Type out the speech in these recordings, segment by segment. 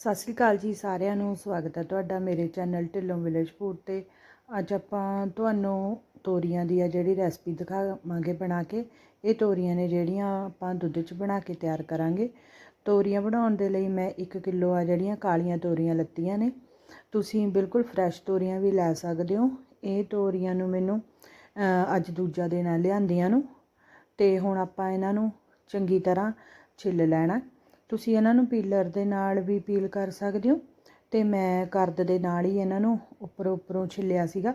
ਸਤਿ ਸ੍ਰੀ ਅਕਾਲ ਜੀ, ਸਾਰਿਆਂ ਨੂੰ ਸਵਾਗਤ ਹੈ ਤੁਹਾਡਾ ਮੇਰੇ ਚੈਨਲ ਢਿੱਲੋਂ ਵਿਲੇਜ ਫੂਡ ਤੇ। ਅੱਜ ਆਪਾਂ ਤੁਹਾਨੂੰ ਤੋਰੀਆਂ ਦੀ ਆ ਜਿਹੜੀ ਰੈਸਪੀ ਦਿਖਾਵਾਂਗੇ ਬਣਾ ਕੇ। ਇਹ ਤੋਰੀਆਂ ਨੇ ਜਿਹੜੀਆਂ ਆਪਾਂ ਦੁੱਧ 'ਚ ਬਣਾ ਕੇ ਤਿਆਰ ਕਰਾਂਗੇ। ਤੋਰੀਆਂ ਬਣਾਉਣ ਦੇ ਲਈ ਮੈਂ 1 ਕਿਲੋ ਆ ਜਿਹੜੀਆਂ ਕਾਲੀਆਂ ਤੋਰੀਆਂ ਲੱਤੀਆਂ ਨੇ। ਤੁਸੀਂ ਬਿਲਕੁਲ ਫਰੈਸ਼ ਤੋਰੀਆਂ ਵੀ ਲੈ ਸਕਦੇ ਹੋ। ਇਹ ਤੋਰੀਆਂ ਨੂੰ ਮੈਨੂੰ ਅੱਜ ਦੂਜਾ ਦਿਨ ਆ ਲਿਆਂਦੀਆਂ ਨੂੰ। ਤੇ ਹੁਣ ਆਪਾਂ ਇਹਨਾਂ ਨੂੰ ਚੰਗੀ ਤਰ੍ਹਾਂ ਛਿੱਲ ਲੈਣਾ। ਤੁਸੀਂ ਇਹਨਾਂ ਨੂੰ ਪੀਲਰ ਦੇ ਨਾਲ ਵੀ ਪੀਲ ਕਰ ਸਕਦੇ ਹੋ ਤੇ ਮੈਂ ਕਰਦ ਦੇ ਨਾਲ ਹੀ ਇਹਨਾਂ ਨੂੰ ਉੱਪਰੋਂ ਉੱਪਰੋਂ ਛਿੱਲਿਆ ਸੀਗਾ।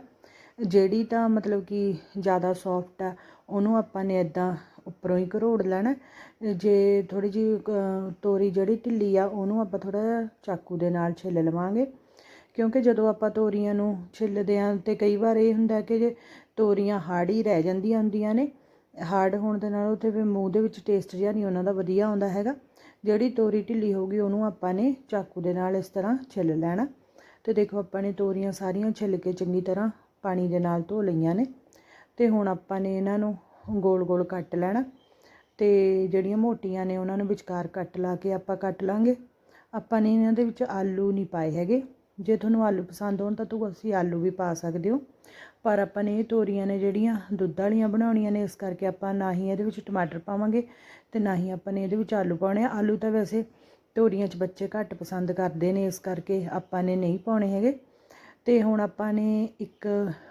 ਜਿਹੜੀ ਤਾਂ ਮਤਲਬ ਕਿ ਜ਼ਿਆਦਾ ਸੌਫਟ ਆ, ਉਹਨੂੰ ਆਪਾਂ ਨੇ ਇਦਾਂ ਉੱਪਰੋਂ ਹੀ ਘਰੋੜ ਲੈਣਾ। ਜੇ ਥੋੜੀ ਜਿਹੀ ਤੋਰੀ ਜਿਹੜੀ ਢਿੱਲੀ ਆ, ਉਹਨੂੰ ਆਪਾਂ ਥੋੜਾ ਚਾਕੂ ਦੇ ਨਾਲ ਛਿੱਲ ਲਵਾਂਗੇ। ਕਿਉਂਕਿ ਜਦੋਂ ਆਪਾਂ ਤੋਰੀਆਂ ਨੂੰ ਛਿੱਲਦੇ ਆਂ ਤੇ ਕਈ ਵਾਰ ਇਹ ਹੁੰਦਾ ਕਿ ਜੇ ਤੋਰੀਆਂ ਹਾਰਡ ਹੀ ਰਹਿ ਜਾਂਦੀਆਂ ਹੁੰਦੀਆਂ ਨੇ, ਹਾਰਡ ਹੋਣ ਦੇ ਨਾਲ ਉੱਥੇ ਫਿਰ ਮੂੰਹ ਦੇ ਵਿੱਚ ਟੇਸਟ ਜਿਹਾ ਨਹੀਂ ਉਹਨਾਂ ਦਾ ਵਧੀਆ ਆਉਂਦਾ ਹੈਗਾ। ਜਿਹੜੀ ਤੋਰੀ ਢਿੱਲੀ ਹੋਊਗੀ ਉਹਨੂੰ ਆਪਾਂ ਨੇ ਚਾਕੂ ਦੇ ਨਾਲ ਇਸ ਤਰ੍ਹਾਂ ਛਿੱਲ ਲੈਣਾ। ਤੇ ਦੇਖੋ, ਆਪਾਂ ਨੇ ਤੋਰੀਆਂ ਸਾਰੀਆਂ ਛਿੱਲ ਕੇ ਚੰਗੀ ਤਰ੍ਹਾਂ ਪਾਣੀ ਦੇ ਨਾਲ ਧੋ ਲਈਆਂ ਨੇ। ਤੇ ਹੁਣ ਆਪਾਂ ਨੇ ਇਹਨਾਂ ਨੂੰ ਗੋਲ ਗੋਲ ਕੱਟ ਲੈਣਾ। ਤੇ ਜਿਹੜੀਆਂ ਮੋਟੀਆਂ ਨੇ, ਉਹਨਾਂ ਨੂੰ ਵਿਚਕਾਰ ਕੱਟ ਲਾ ਕੇ ਆਪਾਂ ਕੱਟ ਲਾਂਗੇ। ਆਪਾਂ ਨੇ ਇਹਨਾਂ ਦੇ ਵਿੱਚ ਆਲੂ ਨਹੀਂ ਪਾਏ ਹੈਗੇ। ਜੇ ਤੁਹਾਨੂੰ ਆਲੂ ਪਸੰਦ ਹੋਣ ਤਾਂ ਤੁਸੀਂ ਆਲੂ ਵੀ ਪਾ ਸਕਦੇ ਹੋ। ਪਰ ਆਪਾਂ ਨੇ ਇਹ ਤੋਰੀਆਂ ਨੇ ਜਿਹੜੀਆਂ ਦੁੱਧ ਵਾਲੀਆਂ ਬਣਾਉਣੀਆਂ ਨੇ, ਇਸ ਕਰਕੇ ਆਪਾਂ ਨਾ ਹੀ ਇਹਦੇ ਵਿੱਚ ਟਮਾਟਰ ਪਾਵਾਂਗੇ ਤੇ ਨਾ ਹੀ ਆਪਾਂ ਨੇ ਇਹਦੇ ਵਿੱਚ ਆਲੂ ਪਾਉਣੇ ਆ। ਆਲੂ ਤਾਂ ਵੈਸੇ ਤੋਰੀਆਂ 'ਚ ਬੱਚੇ ਘੱਟ ਪਸੰਦ ਕਰਦੇ ਨੇ, ਇਸ ਕਰਕੇ ਆਪਾਂ ਨੇ ਨਹੀਂ ਪਾਉਣੇ ਹੈਗੇ। ਤੇ ਹੁਣ ਆਪਾਂ ਨੇ ਇੱਕ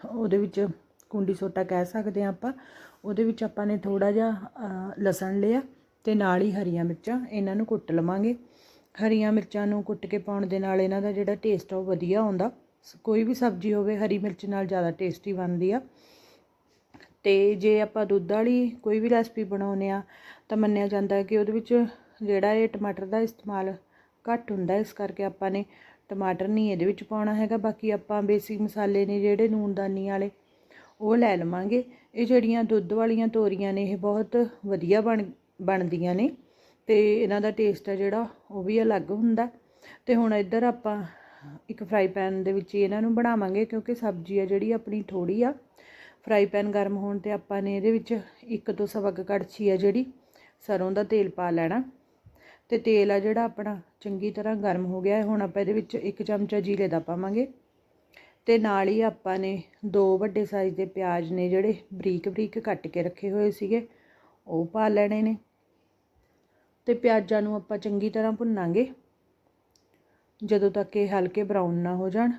ਉਹਦੇ ਵਿੱਚ ਕੁੰਡੀ ਸੋਟਾ ਕਹਿ ਸਕਦੇ ਆ ਆਪਾਂ, ਉਹਦੇ ਵਿੱਚ ਆਪਾਂ ਨੇ ਥੋੜਾ ਜਿਹਾ ਲਸਣ ਲਿਆ ਤੇ ਨਾਲ ਹੀ ਹਰੀਆਂ ਮਿਰਚਾਂ, ਇਹਨਾਂ ਨੂੰ ਕੁੱਟ ਲਵਾਂਗੇ। ਹਰੀਆਂ ਮਿਰਚਾਂ ਨੂੰ ਕੁੱਟ ਕੇ ਪਾਉਣ ਦੇ ਨਾਲ ਇਹਨਾਂ ਦਾ ਜਿਹੜਾ ਟੇਸਟ ਆ ਉਹ ਵਧੀਆ ਆਉਂਦਾ। ਸ- ਕੋਈ ਵੀ ਸਬਜ਼ੀ ਹੋਵੇ, ਹਰੀ ਮਿਰਚ ਨਾਲ ਜ਼ਿਆਦਾ ਟੇਸਟੀ ਬਣਦੀ ਆ। ਤੇ ਜੇ ਆਪਾਂ ਦੁੱਧ ਵਾਲੀ ਕੋਈ ਵੀ ਰੈਸਪੀ ਬਣਾਉਂਦੇ ਆ, ਤਾਂ ਮੰਨਿਆ ਜਾਂਦਾ ਕਿ ਉਹਦੇ ਵਿੱਚ ਜਿਹੜਾ ਇਹ ਟਮਾਟਰ ਦਾ ਇਸਤੇਮਾਲ ਘੱਟ ਹੁੰਦਾ, ਇਸ ਕਰਕੇ ਆਪਾਂ ਨੇ ਟਮਾਟਰ ਨਹੀਂ ਇਹਦੇ ਵਿੱਚ ਪਾਉਣਾ ਹੈਗਾ। ਬਾਕੀ ਆਪਾਂ ਬੇਸਿਕ ਮਸਾਲੇ ਨੇ ਜਿਹੜੇ ਨੂਨਦਾਨੀ ਵਾਲੇ, ਉਹ ਲੈ ਲਵਾਂਗੇ। ਇਹ ਜਿਹੜੀਆਂ ਦੁੱਧ ਵਾਲੀਆਂ ਤੋਰੀਆਂ ਨੇ, ਇਹ ਬਹੁਤ ਵਧੀਆ ਬਣ, ਬਣਦੀਆਂ ਨੇ। ਤੇ ਇਹਨਾਂ ਦਾ ਟੇਸਟ ਹੈ ਜਿਹੜਾ, ਉਹ ਵੀ ਅਲੱਗ ਹੁੰਦਾ। ਤੇ ਹੁਣ ਇੱਧਰ ਆਪਾਂ ਇੱਕ ਫਰਾਈ ਪੈਨ ਦੇ ਵਿੱਚ ਇਹਨਾਂ ਨੂੰ ਬਣਾਵਾਂਗੇ, ਕਿਉਂਕਿ ਸਬਜ਼ੀ ਆ ਜਿਹੜੀ ਆਪਣੀ ਥੋੜੀ ਆ। ਫਰਾਈ ਪੈਨ ਗਰਮ ਹੋਣ ਤੇ ਆਪਾਂ ਨੇ ਇਹਦੇ ਵਿੱਚ ਇੱਕ ਤੋਂ ਸਵਾ ਕੁ ਕੜਛੀ ਆ ਜਿਹੜੀ, ਸਰੋਂ ਦਾ ਤੇਲ ਪਾ ਲੈਣਾ। ਤੇ ਤੇਲ ਆ ਜਿਹੜਾ ਆਪਣਾ ਚੰਗੀ ਤਰ੍ਹਾਂ ਗਰਮ ਹੋ ਗਿਆ ਹੈ। ਹੁਣ ਆਪਾਂ ਇਹਦੇ ਵਿੱਚ ਇੱਕ ਚਮਚਾ ਜੀਰੇ ਦਾ ਪਾਵਾਂਗੇ। ਤੇ ਨਾਲ ਹੀ ਆਪਾਂ ਨੇ ਦੋ ਵੱਡੇ ਸਾਈਜ਼ ਦੇ ਪਿਆਜ਼ ਨੇ ਜਿਹੜੇ ਬਰੀਕ ਬਰੀਕ ਕੱਟ ਕੇ ਰੱਖੇ ਹੋਏ ਸੀਗੇ, ਉਹ ਪਾ ਲੈਣੇ ਨੇ। ਤੇ ਪਿਆਜ਼ਾਂ ਨੂੰ ਆਪਾਂ ਚੰਗੀ ਤਰ੍ਹਾਂ ਭੁੰਨਾਂਗੇ। ਜਦੋਂ ਤੱਕ ਇਹ ਹਲਕੇ ਬਰਾਊਨ ਨਾ ਹੋ ਜਾਣ।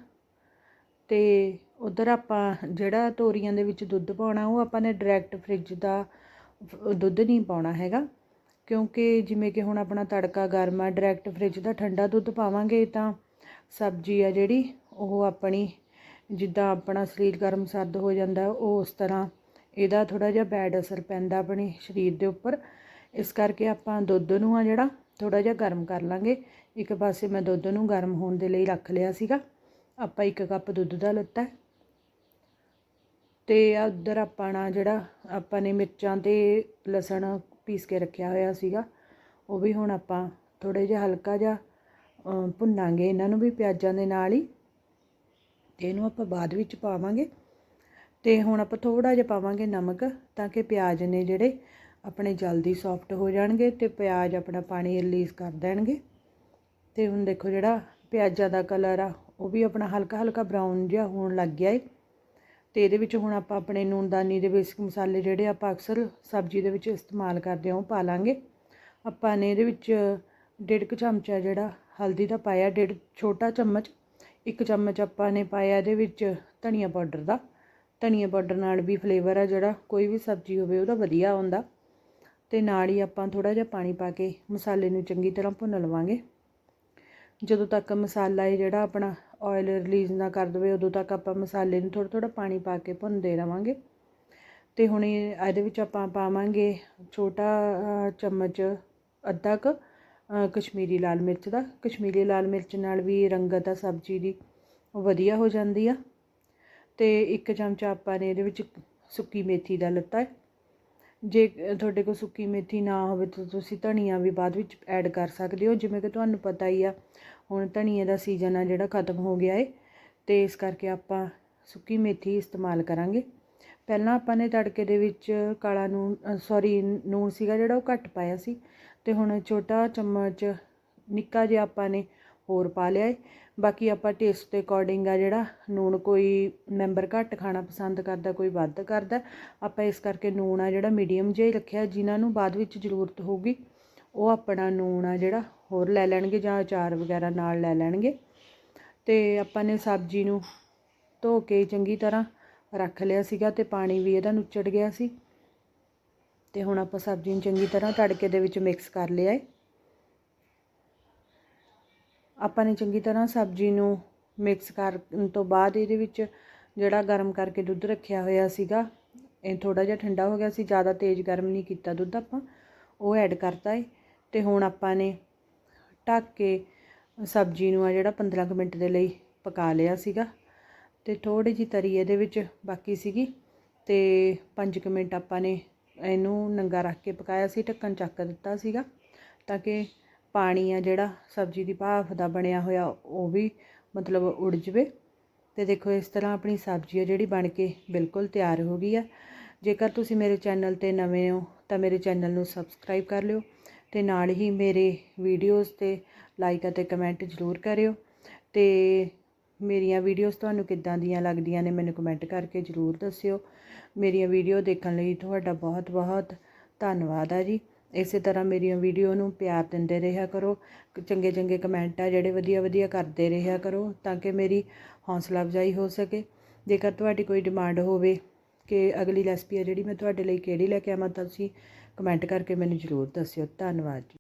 ਤੇ ਉਧਰ ਆਪਾਂ ਜਿਹੜਾ ਤੋਰੀਆਂ ਦੇ ਵਿੱਚ ਦੁੱਧ ਪਾਉਣਾ, ਉਹ ਆਪਾਂ ਨੇ ਡਾਇਰੈਕਟ ਫ੍ਰਿਜ ਦਾ ਦੁੱਧ ਨਹੀਂ ਪਾਉਣਾ ਹੈਗਾ। ਕਿਉਂਕਿ ਜਿਵੇਂ ਕਿ ਹੁਣ ਆਪਣਾ ਤੜਕਾ ਗਰਮ ਆ ਡਾਇਰੈਕਟ ਫ੍ਰਿਜ ਦਾ ਠੰਡਾ ਦੁੱਧ ਪਾਵਾਂਗੇ ਤਾਂ ਸਬਜ਼ੀ ਆ ਜਿਹੜੀ, ਉਹ ਆਪਣੀ ਜਿੱਦਾਂ ਆਪਣਾ ਸਰੀਰ ਗਰਮ ਸਰਦ ਹੋ ਜਾਂਦਾ ਉਹ ਉਸ ਤਰ੍ਹਾਂ ਇਹਦਾ ਥੋੜਾ ਜਿਹਾ ਬੈਡ ਅਸਰ ਪੈਂਦਾ ਆਪਣੇ ਸਰੀਰ ਦੇ ਉੱਪਰ। ਇਸ ਕਰਕੇ ਆਪਾਂ ਦੁੱਧ ਨੂੰ ਆ ਜਿਹੜਾ ਥੋੜਾ ਜਿਹਾ ਗਰਮ ਕਰ ਲਾਂਗੇ। ਇੱਕ ਪਾਸੇ ਮੈਂ ਦੁੱਧ ਨੂੰ ਗਰਮ ਹੋਣ ਦੇ ਲਈ ਰੱਖ ਲਿਆ ਸੀਗਾ। ਆਪਾਂ ਇੱਕ ਕੱਪ ਦੁੱਧ ਦਾ ਲਿੱਤਾ ਹੈ। ਤੇ ਆ ਉੱਧਰ ਆਪਾਂ ਨਾ ਜਿਹੜਾ ਆਪਾਂ ਨੇ ਮਿਰਚਾਂ ਤੇ ਲਸਣ ਪੀਸ ਕੇ ਰੱਖਿਆ ਹੋਇਆ ਸੀਗਾ, ਉਹ ਵੀ ਹੁਣ ਆਪਾਂ ਥੋੜੇ ਜਿਹਾ ਹਲਕਾ ਜਿਹਾ ਭੁੰਨਾਂਗੇ ਇਹਨਾਂ ਨੂੰ ਵੀ ਪਿਆਜ਼ਾਂ ਦੇ ਨਾਲ ਹੀ। ਤੇ ਇਹਨੂੰ ਆਪਾਂ ਬਾਅਦ ਵਿੱਚ ਪਾਵਾਂਗੇ। ਤੇ ਹੁਣ ਆਪਾਂ ਥੋੜਾ ਜਿਹਾ ਪਾਵਾਂਗੇ ਨਮਕ ਤਾਂ ਕਿ ਪਿਆਜ਼ ਨੇ ਜਿਹੜੇ ਆਪਣੇ ਜਲਦੀ ਸੌਫਟ ਹੋ ਜਾਣਗੇ ਤੇ ਪਿਆਜ਼ ਆਪਣਾ ਪਾਣੀ ਰਿਲੀਜ਼ ਕਰ ਦੇਣਗੇ। ਤੇ ਹੁਣ ਦੇਖੋ ਜਿਹੜਾ ਪਿਆਜ਼ਾਂ ਦਾ ਕਲਰ ਆ, ਉਹ ਵੀ ਆਪਣਾ ਹਲਕਾ ਹਲਕਾ ਬਰਾਊਨ ਜਿਹਾ ਹੋਣ ਲੱਗ ਗਿਆ ਏ। ਤੇ ਇਹਦੇ ਵਿੱਚ ਹੁਣ ਆਪਾਂ ਆਪਣੇ ਨੂਨਦਾਨੀ ਦੇ ਬੇਸਿਕ ਮਸਾਲੇ ਜਿਹੜੇ ਆਪਾਂ ਅਕਸਰ ਸਬਜ਼ੀ ਦੇ ਵਿੱਚ ਇਸਤੇਮਾਲ ਕਰਦੇ ਹਾਂ, ਉਹ ਪਾ ਲਾਂਗੇ। ਆਪਾਂ ਨੇ ਇਹਦੇ ਵਿੱਚ ਡੇਢ ਕੁ ਚਮਚਾ ਜਿਹੜਾ ਹਲਦੀ ਦਾ ਪਾਇਆ, ਡੇਢ ਛੋਟਾ ਚਮਚ, ਇੱਕ ਚਮਚ ਆਪਾਂ ਨੇ ਪਾਇਆ ਇਹਦੇ ਵਿੱਚ ਧਨੀਆ ਪਾਊਡਰ ਦਾ। ਧਨੀਆ ਪਾਊਡਰ ਨਾਲ ਵੀ ਫਲੇਵਰ ਆ ਜਿਹੜਾ, ਕੋਈ ਵੀ ਸਬਜ਼ੀ ਹੋਵੇ ਉਹਦਾ ਵਧੀਆ ਆਉਂਦਾ ਤੇ ਨਾਲ ਹੀ ਆਪਾਂ ਥੋੜਾ ਜਿਹਾ ਪਾਣੀ ਪਾ ਕੇ ਮਸਾਲੇ ਨੂੰ ਚੰਗੀ ਤਰ੍ਹਾਂ ਭੁੰਨ ਲਵਾਂਗੇ। ਜਦੋਂ ਤੱਕ ਮਸਾਲਾ ਇਹ ਜਿਹੜਾ ਆਪਣਾ ਆਇਲ ਰਿਲੀਜ਼ ਨਾ ਕਰ ਦਵੇ, ਉਦੋਂ ਤੱਕ ਆਪਾਂ ਮਸਾਲੇ ਨੂੰ ਥੋੜਾ ਥੋੜਾ ਪਾਣੀ ਪਾ ਕੇ ਭੁੰਨਦੇ ਰਵਾਂਗੇ। ਤੇ ਹੁਣ ਇਹ ਇਹਦੇ ਵਿੱਚ ਆਪਾਂ ਪਾਵਾਂਗੇ ਛੋਟਾ ਚਮਚ ਅੱਧਾ ਕ ਕਸ਼ਮੀਰੀ ਲਾਲ ਮਿਰਚ ਦਾ। ਕਸ਼ਮੀਰੀ ਲਾਲ ਮਿਰਚ ਨਾਲ ਵੀ ਰੰਗਤ ਆ, ਸਬਜ਼ੀ ਦੀ ਵਧੀਆ ਹੋ ਜਾਂਦੀ ਆ। ਤੇ ਇੱਕ ਚਮਚਾ ਆਪਾਂ ਨੇ ਇਹਦੇ ਵਿੱਚ ਸੁੱਕੀ ਮੇਥੀ ਦਾ ਲੱਤਾ ਹੈ। ਜੇ ਤੁਹਾਡੇ ਕੋਲ ਸੁੱਕੀ ਮੇਥੀ ਨਾ ਹੋਵੇ ਤਾਂ ਤੁਸੀਂ ਧਨੀਆ ਵੀ ਬਾਅਦ ਵਿੱਚ ਐਡ ਕਰ ਸਕਦੇ ਹੋ, ਜਿਵੇਂ ਕਿ ਤੁਹਾਨੂੰ ਪਤਾ ਹੀ ਆ, ਹੁਣ ਧਨੀਏ ਦਾ ਸੀਜ਼ਨ ਆ ਜਿਹੜਾ ਖਤਮ ਹੋ ਗਿਆ ਏ, ਤੇ ਇਸ ਕਰਕੇ ਆਪਾਂ ਸੁੱਕੀ ਮੇਥੀ ਇਸਤੇਮਾਲ ਕਰਾਂਗੇ। ਪਹਿਲਾਂ ਆਪਾਂ ਨੇ ਤੜਕੇ ਦੇ ਵਿੱਚ ਕਾਲਾ ਨੂਣ ਸੌਰੀ ਨੂਣ ਸੀਗਾ ਜਿਹੜਾ ਉਹ ਘੱਟ ਪਾਇਆ ਸੀ, ਤੇ ਹੁਣ ਛੋਟਾ ਚਮਚ ਨਿੱਕਾ ਜਿਹਾ ਆਪਾਂ ਨੇ ਹੋਰ ਪਾ ਲਿਆ ਏ। ਬਾਕੀ ਆਪਾਂ ਟੇਸਟ ਦੇ ਅਕੋਰਡਿੰਗ ਆ ਜਿਹੜਾ, ਨੂਣ ਕੋਈ ਮੈਂਬਰ ਘੱਟ ਖਾਣਾ ਪਸੰਦ ਕਰਦਾ, ਕੋਈ ਵੱਧ ਕਰਦਾ, ਆਪਾਂ ਇਸ ਕਰਕੇ ਨੂਣ ਆ ਜਿਹੜਾ ਮੀਡੀਅਮ ਜਿਹਾ ਹੀ ਰੱਖਿਆ, ਜਿਨ੍ਹਾਂ ਨੂੰ ਬਾਅਦ ਵਿੱਚ ਜ਼ਰੂਰਤ ਹੋਊਗੀ, ਉਹ ਆਪਣਾ ਨੂਣ ਆ ਜਿਹੜਾ, ਹੋਰ ਲੈ ਲੈਣਗੇ ਜਾਂ ਅਚਾਰ ਵਗੈਰਾ ਨਾਲ ਲੈ ਲੈਣਗੇ। ਤੇ ਆਪਾਂ ਨੇ ਸਬਜ਼ੀ ਨੂੰ ਧੋ ਕੇ ਚੰਗੀ ਤਰ੍ਹਾਂ ਰੱਖ ਲਿਆ ਸੀਗਾ ਤੇ ਪਾਣੀ ਵੀ ਇਹਦਾ ਨੁੱਚੜ ਗਿਆ ਸੀ। ਤੇ ਹੁਣ ਆਪਾਂ ਸਬਜ਼ੀ ਨੂੰ ਚੰਗੀ ਤਰ੍ਹਾਂ ਤੜਕੇ ਦੇ ਵਿੱਚ ਮਿਕਸ ਕਰ ਲਿਆ ਏ। ਆਪਾਂ ਨੇ ਚੰਗੀ ਤਰ੍ਹਾਂ ਸਬਜ਼ੀ ਨੂੰ ਮਿਕਸ ਕਰਨ ਤੋਂ ਬਾਅਦ ਇਹਦੇ ਵਿੱਚ ਜਿਹੜਾ ਗਰਮ ਕਰਕੇ ਦੁੱਧ ਰੱਖਿਆ ਹੋਇਆ ਸੀਗਾ, ਇਹ ਥੋੜਾ ਜਿਹਾ ਠੰਡਾ ਹੋ ਗਿਆ ਸੀ, ਜ਼ਿਆਦਾ ਤੇਜ਼ ਗਰਮ ਨਹੀਂ ਕੀਤਾ ਦੁੱਧ ਆਪਾਂ, ਉਹ ਐਡ ਕਰਤਾ ਏ। ਤੇ ਹੁਣ ਆਪਾਂ ਨੇ ਢੱਕ ਕੇ ਸਬਜ਼ੀ ਨੂੰ ਆ ਜਿਹੜਾ 15 ਕੁ ਮਿੰਟ ਦੇ ਲਈ ਪਕਾ ਲਿਆ ਸੀਗਾ। ਤੇ ਥੋੜੀ ਜੀ ਤਰੀ ਇਹਦੇ ਵਿੱਚ ਬਾਕੀ ਸੀਗੀ ਤੇ 5 ਕੁ ਮਿੰਟ ਆਪਾਂ ਨੇ ਇਹਨੂੰ ਨੰਗਾ ਰੱਖ ਕੇ ਪਕਾਇਆ ਸੀ, ਢੱਕਣ ਚੱਕ ਦਿੱਤਾ ਸੀਗਾ, ਤਾਂ ਕਿ ਪਾਣੀ ਆ ਜਿਹੜਾ ਸਬਜ਼ੀ ਦੀ ਭਾਫ ਦਾ ਬਣਿਆ ਹੋਇਆ, ਉਹ ਵੀ ਮਤਲਬ ਉੱਡ ਜਾਵੇ। ਅਤੇ ਦੇਖੋ, ਇਸ ਤਰ੍ਹਾਂ ਆਪਣੀ ਸਬਜ਼ੀ ਆ ਜਿਹੜੀ ਬਣ ਕੇ ਬਿਲਕੁਲ ਤਿਆਰ ਹੋ ਗਈ ਆ। ਜੇਕਰ ਤੁਸੀਂ ਮੇਰੇ ਚੈਨਲ ਤੇ ਨਵੇਂ ਹੋ, ਤਾਂ ਮੇਰੇ ਚੈਨਲ ਨੂੰ ਸਬਸਕ੍ਰਾਈਬ ਕਰ ਲਿਓ ਅਤੇ ਨਾਲ ਹੀ ਮੇਰੇ ਵੀਡੀਓਜ਼ ਤੇ ਲਾਈਕ ਅਤੇ ਕਮੈਂਟ ਜ਼ਰੂਰ ਕਰਿਓ। ਅਤੇ ਮੇਰੀਆਂ ਵੀਡੀਓਜ਼ ਤੁਹਾਨੂੰ ਕਿੱਦਾਂ ਦੀਆਂ ਲੱਗਦੀਆਂ ਨੇ, ਮੈਨੂੰ ਕਮੈਂਟ ਕਰਕੇ ਜ਼ਰੂਰ ਦੱਸਿਓ। ਮੇਰੀਆਂ ਵੀਡੀਓ ਦੇਖਣ ਲਈ ਤੁਹਾਡਾ ਬਹੁਤ ਬਹੁਤ ਧੰਨਵਾਦ ਆ ਜੀ। ਇਸੇ ਤਰ੍ਹਾਂ ਮੇਰੀਆਂ ਵੀਡੀਓ ਨੂੰ ਪਿਆਰ ਦਿੰਦੇ ਰਿਹਾ ਕਰੋ, ਚੰਗੇ ਚੰਗੇ ਕਮੈਂਟ ਆ ਜਿਹੜੇ ਵਧੀਆ ਵਧੀਆ ਕਰਦੇ ਰਿਹਾ ਕਰੋ ਤਾਂ ਕਿ ਮੇਰੀ ਹੌਸਲਾ ਅਫਜ਼ਾਈ ਹੋ ਸਕੇ। ਜੇਕਰ ਤੁਹਾਡੀ ਕੋਈ ਡਿਮਾਂਡ ਹੋਵੇ ਕਿ ਅਗਲੀ ਰੈਸਪੀ ਆ ਜਿਹੜੀ ਮੈਂ ਤੁਹਾਡੇ ਲਈ ਕਿਹੜੀ ਲੈ ਕੇ ਆਵਾਂ, ਤਾਂ ਤੁਸੀਂ ਕਮੈਂਟ ਕਰਕੇ ਮੈਨੂੰ ਜ਼ਰੂਰ ਦੱਸਿਓ। ਧੰਨਵਾਦ ਜੀ।